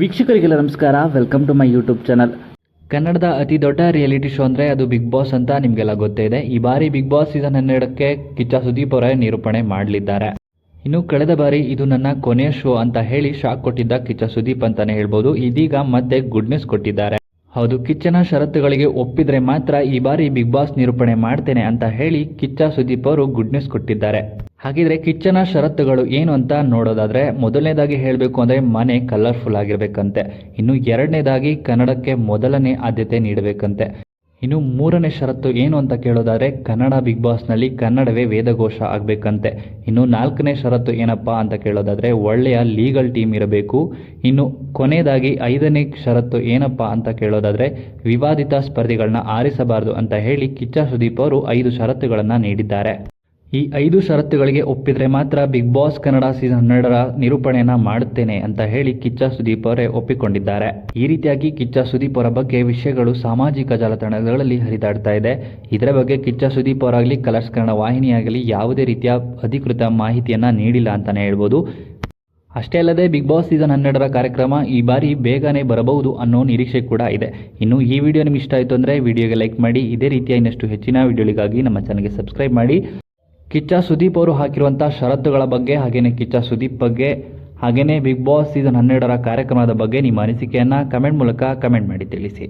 ವೀಕ್ಷಕರಿಗೆಲ್ಲ ನಮಸ್ಕಾರ. Welcome to my YouTube channel ಕನ್ನಡದ ಅತಿ ದೊಡ್ಡ ರಿಯಾಲಿಟಿ ಶೋ ಅಂದರೆ ಅದು ಬಿಗ್ ಬಾಸ್ ಅಂತ ನಿಮಗೆಲ್ಲ ಗೊತ್ತೇ ಇದೆ. ಈ ಬಾರಿ ಬಿಗ್ ಬಾಸ್ ಸೀಸನ್ ಹನ್ನೆರಡಕ್ಕೆ ಕಿಚ್ಚ ಸುದೀಪ್ ಅವರೇ ನಿರೂಪಣೆ ಮಾಡಲಿದ್ದಾರೆ. ಇನ್ನು ಕಳೆದ ಬಾರಿ ಇದು ನನ್ನ ಕೊನೆಯ ಶೋ ಅಂತ ಹೇಳಿ ಶಾಕ್ ಕೊಟ್ಟಿದ್ದ ಕಿಚ್ಚ ಸುದೀಪ್ ಅಂತಾನೆ ಹೇಳ್ಬೋದು. ಇದೀಗ ಮತ್ತೆ ಗುಡ್ ನ್ಯೂಸ್ ಕೊಟ್ಟಿದ್ದಾರೆ. ಹೌದು, ಕಿಚ್ಚನ ಷರತ್ತುಗಳಿಗೆ ಒಪ್ಪಿದ್ರೆ ಮಾತ್ರ ಈ ಬಾರಿ ಬಿಗ್ ಬಾಸ್ ನಿರೂಪಣೆ ಮಾಡ್ತೇನೆ ಅಂತ ಹೇಳಿ ಕಿಚ್ಚ ಸುದೀಪ್ ಅವರು ಗುಡ್ ನ್ಯೂಸ್ ಕೊಟ್ಟಿದ್ದಾರೆ. ಹಾಗಿದ್ರೆ ಕಿಚ್ಚನ ಷರತ್ತುಗಳು ಏನು ಅಂತ ನೋಡೋದಾದ್ರೆ ಮೊದಲನೇದಾಗಿ ಹೇಳಬೇಕು ಅಂದರೆ ಮನೆ ಕಲರ್ಫುಲ್ ಆಗಿರ್ಬೇಕಂತೆ. ಇನ್ನು ಎರಡನೇದಾಗಿ ಕನ್ನಡಕ್ಕೆ ಮೊದಲನೇ ಆದ್ಯತೆ ನೀಡಬೇಕಂತೆ. ಇನ್ನು ಮೂರನೇ ಷರತ್ತು ಏನು ಅಂತ ಕೇಳೋದಾದ್ರೆ ಕನ್ನಡ ಬಿಗ್ ಬಾಸ್ನಲ್ಲಿ ಕನ್ನಡವೇ ವೇದಘೋಷ ಆಗಬೇಕಂತೆ. ಇನ್ನು ನಾಲ್ಕನೇ ಷರತ್ತು ಏನಪ್ಪ ಅಂತ ಕೇಳೋದಾದ್ರೆ ಒಳ್ಳೆಯ ಲೀಗಲ್ ಟೀಮ್ ಇರಬೇಕು. ಇನ್ನು ಕೊನೆಯದಾಗಿ ಐದನೇ ಷರತ್ತು ಏನಪ್ಪ ಅಂತ ಕೇಳೋದಾದ್ರೆ ವಿವಾದಿತ ಸ್ಪರ್ಧಿಗಳನ್ನ ಆರಿಸಬಾರದು ಅಂತ ಹೇಳಿ ಕಿಚ್ಚ ಸುದೀಪ್ ಅವರು ಐದು ಷರತ್ತುಗಳನ್ನು ನೀಡಿದ್ದಾರೆ. ಈ ಐದು ಷರತ್ತುಗಳಿಗೆ ಒಪ್ಪಿದರೆ ಮಾತ್ರ ಬಿಗ್ ಬಾಸ್ ಕನ್ನಡ ಸೀಸನ್ ಹನ್ನೆರಡರ ನಿರೂಪಣೆಯನ್ನ ಮಾಡುತ್ತೇನೆ ಅಂತ ಹೇಳಿ ಕಿಚ್ಚ ಸುದೀಪ್ ಅವರೇ ಒಪ್ಪಿಕೊಂಡಿದ್ದಾರೆ. ಈ ರೀತಿಯಾಗಿ ಕಿಚ್ಚ ಸುದೀಪ್ ಅವರ ಬಗ್ಗೆ ವಿಷಯಗಳು ಸಾಮಾಜಿಕ ಜಾಲತಾಣಗಳಲ್ಲಿ ಹರಿದಾಡ್ತಾ ಇದೆ. ಇದರ ಬಗ್ಗೆ ಕಿಚ್ಚ ಸುದೀಪ್ ಅವರಾಗಲಿ, ಕಲರ್ಸ್ ಕನ್ನಡ ವಾಹಿನಿಯಾಗಲಿ ಯಾವುದೇ ರೀತಿಯ ಅಧಿಕೃತ ಮಾಹಿತಿಯನ್ನ ನೀಡಿಲ್ಲ ಅಂತಾನೆ ಹೇಳ್ಬೋದು. ಅಷ್ಟೇ ಅಲ್ಲದೆ ಬಿಗ್ ಬಾಸ್ ಸೀಸನ್ ಹನ್ನೆರಡರ ಕಾರ್ಯಕ್ರಮ ಈ ಬಾರಿ ಬೇಗನೆ ಬರಬಹುದು ಅನ್ನೋ ನಿರೀಕ್ಷೆ ಕೂಡ ಇದೆ. ಇನ್ನು ಈ ವಿಡಿಯೋ ನಿಮ್ಗೆ ಇಷ್ಟ ಆಯಿತು ಅಂದರೆ ವಿಡಿಯೋಗೆ ಲೈಕ್ ಮಾಡಿ, ಇದೇ ರೀತಿಯ ಇನ್ನಷ್ಟು ಹೆಚ್ಚಿನ ವಿಡಿಯೋಗಳಿಗಾಗಿ ನಮ್ಮ ಚಾನಲ್ಗೆ ಸಬ್ಸ್ಕ್ರೈಬ್ ಮಾಡಿ. ಕಿಚ್ಚ ಸುದೀಪ್ ಅವರು ಹಾಕಿರುವಂಥ ಷರತ್ತುಗಳ ಬಗ್ಗೆ ಹಾಗೆಯೇ ಕಿಚ್ಚ ಸುದೀಪ್ ಬಗ್ಗೆ ಹಾಗೆಯೇ ಬಿಗ್ ಬಾಸ್ ಸೀಸನ್ ಹನ್ನೆರಡರ ಕಾರ್ಯಕ್ರಮದ ಬಗ್ಗೆ ನಿಮ್ಮ ಅನಿಸಿಕೆಯನ್ನು ಕಮೆಂಟ್ ಮೂಲಕ ಕಮೆಂಟ್ ಮಾಡಿ ತಿಳಿಸಿ.